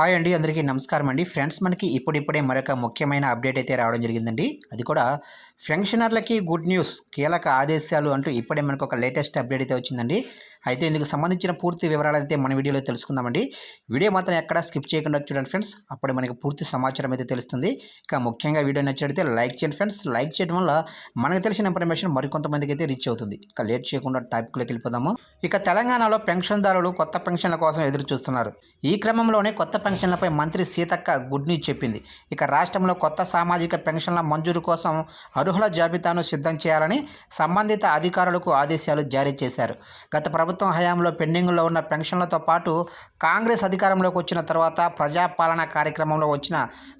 Hi అండి అందరికీ నమస్కారం అండి. ఫ్రెండ్స్ మనకి ఇప్పుడిప్పుడే మరొక ముఖ్యమైన అప్డేట్ అయితే రావడం జరిగిందండి. అది కూడా పెన్షనర్లకి గుడ్ న్యూస్ కీలక ఆదేశాలు అంటూ ఇప్పుడే మనకు ఒక లేటెస్ట్ అప్డేట్ అయితే వచ్చిందండి. అయితే ఇందుకు సంబంధించిన పూర్తి వివరాలు అయితే మన వీడియోలో తెలుసుకుందామండి. వీడియో మాత్రం ఎక్కడ స్కిప్ చేయకుండా చూడండి ఫ్రెండ్స్. అప్పుడు మనకి పూర్తి సమాచారం అయితే తెలుస్తుంది. ఇక ముఖ్యంగా వీడియో నచ్చితే లైక్ చేయండి ఫ్రెండ్స్. లైక్ చేయడం వల్ల మనకు తెలిసిన ఇన్ఫర్మేషన్ మరికొంతమందికి అయితే రీచ్ అవుతుంది. ఇక లేట్ చేయకుండా టాపిక్లోకి వెళ్ళిపోదాము. ఇక తెలంగాణలో పెన్షన్దారులు కొత్త పెన్షన్ల కోసం ఎదురు చూస్తున్నారు. ఈ క్రమంలోనే కొత్త పెన్షన్లపై మంత్రి సీతక్క గుడ్ న్యూస్ చెప్పింది. ఇక రాష్ట్రంలో కొత్త సామాజిక పెన్షన్ల మంజూరు కోసం అర్హుల జాబితాను సిద్ధం చేయాలని సంబంధిత అధికారులకు ఆదేశాలు జారీ చేశారు. గత ప్రభుత్వం ప్రభుత్వం హయాంలో పెండింగ్లో ఉన్న పెన్షన్లతో పాటు కాంగ్రెస్ అధికారంలోకి వచ్చిన తర్వాత ప్రజాపాలన కార్యక్రమంలో వచ్చిన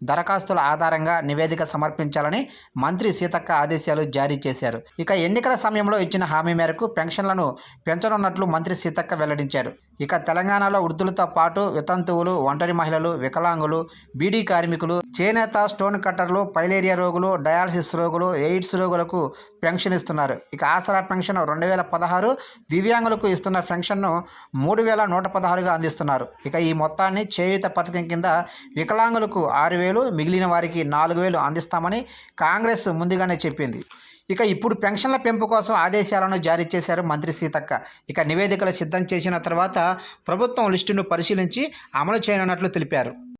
దరఖాస్తుల ఆధారంగా నివేదిక సమర్పించాలని మంత్రి సీతక్క ఆదేశాలు జారీ చేశారు. ఇక ఎన్నికల సమయంలో ఇచ్చిన హామీ మేరకు పెన్షన్లను పెంచనున్నట్లు మంత్రి సీతక్క వెల్లడించారు. ఇక తెలంగాణలో వృద్ధులతో పాటు వితంతువులు ఒంటరి మహిళలు వికలాంగులు బీడీ కార్మికులు చేనేత స్టోన్ కట్టర్లు పైలేరియా రోగులు డయాలసిస్ రోగులు ఎయిడ్స్ రోగులకు పెన్షన్ ఇస్తున్నారు. ఇక ఆసరా పెన్షన్ రెండు వేల పదహారు దివ్యాంగులకు ఇస్తున్న పెన్షన్ను మూడు వేల నూట పదహారుగా అందిస్తున్నారు. ఇక ఈ మొత్తాన్ని చేయూత పథకం కింద వికలాంగులకు ఆరు వేలు మిగిలిన వారికి నాలుగు వేలు అందిస్తామని కాంగ్రెస్ ముందుగానే చెప్పింది. ఇక ఇప్పుడు పెన్షన్ల పెంపు కోసం ఆదేశాలను జారీ చేశారు మంత్రి సీతక్క. ఇక నివేదికలు సిద్ధం చేసిన తర్వాత ప్రభుత్వం లిస్టును పరిశీలించి అమలు చేయనున్నట్లు తెలిపారు.